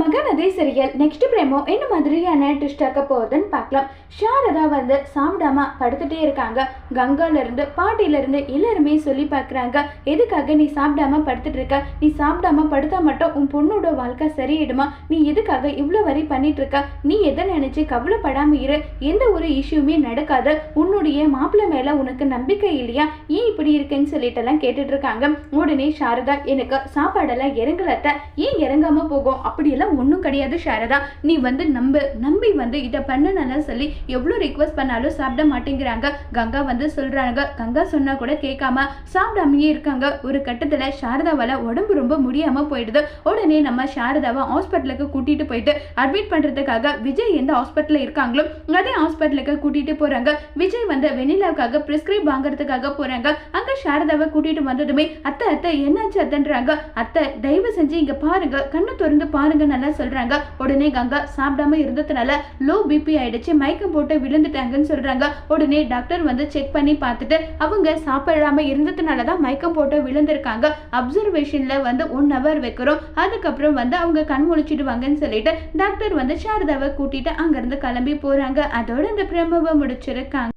Mahanadi serial next பிரேமோ என்ன மாதிரியான twist ஆக்க போகுதுன்னு பார்க்கலாம். சாரதா வந்து சாப்பிடாம படுத்துட்டே இருக்காங்க. கங்கால இருந்து பாட்டில இருந்து எல்லாருமே சொல்லி பார்க்குறாங்க. எதுக்காக நீ சாப்பிடாம படுத்துட்டு இருக்க? நீ சாப்பிடாம படுத்தா மட்டும் உன் பொண்ணோட வாழ்க்கை சரியிடுமா நீ எதுக்காக இவ்வளோ வரி பண்ணிட்டு இருக்க? நீ எதை நினைச்சு கவலைப்படாம இரு. எந்த ஒரு இஷ்யூமே நடக்காது. உன்னுடைய மாப்பிள்ளை மேல உனக்கு நம்பிக்கை இல்லையா? ஏன் இப்படி இருக்குன்னு சொல்லிட்டு எல்லாம் கேட்டுட்டு இருக்காங்க. உடனே சாரதா எனக்கு சாப்பாடெல்லாம் இறங்கலத்த. ஏன் இறங்காம போகும்? அப்படியெல்லாம் ஒன்றும் கிடையாது சாரதா. நீ வந்து நம்ப நம்பி வந்து இதை பண்ணனால சொல்லி எவ்வளோ ரிக்வஸ்ட் பண்ணாலும் சாப்பிட மாட்டேங்கிறாங்க. கங்கா வந்து சொல்றாங்க. கங்கா சொன்னா கூட கேட்காம சாப்பிடாமையே இருக்காங்க. ஒரு கட்டத்துல சாரதாவால உடம்பு ரொம்ப முடியாம போயிடுது. உடனே நம்ம சாரதாவை ஹாஸ்பிட்டலுக்கு கூட்டிட்டு போயிட்டு அட்மிட் பண்றதுக்காக விஜய் எந்த ஹாஸ்பிட்டலில் இருக்காங்களோ அதே ஹாஸ்பிட்டலுக்கு கூட்டிட்டு போறாங்க. விஜய் வந்து வெண்ணிலாவுக்காக ப்ரிஸ்கிரைப் வாங்குறதுக்காக போறாங்க. அங்க சாரதாவை கூட்டிட்டு வந்ததுமே அத்தை அத்தை என்னாச்சு அத்தைன்றாங்க. அத்தை தயவு செஞ்சு இங்க பாருங்க. கண்ணு திறந்து பாருங்க நல்லா சொல்றாங்க. உடனே கங்கா சாப்பிடாம இருந்ததுனால லோ பிபி ஆயிடுச்சு. மயக்கம் போட்டு விழுந்துட்டாங்கன்னு சொல்றாங்க. உடனே டாக்டர் வந்து செக் பண்ணி பார்த்துட்டு அவங்க சாப்பிடாம இருந்ததுனால தான் மயக்கம் போட்டு விழுந்திருக்காங்க. அப்சர்வேஷன்ல வந்து ஒன் ஹவர் வைக்கிறோம். அதுக்கப்புறம் வந்து அவங்க கண் முழிச்சிடுவாங்கன்னு சொல்லிட்டு டாக்டர் வந்து சாரதாவை கூட்டிட்டு அங்கிருந்து கிளம்பி போறாங்க. அதோட இந்த பிரம்மவை முடிச்சிருக்காங்க.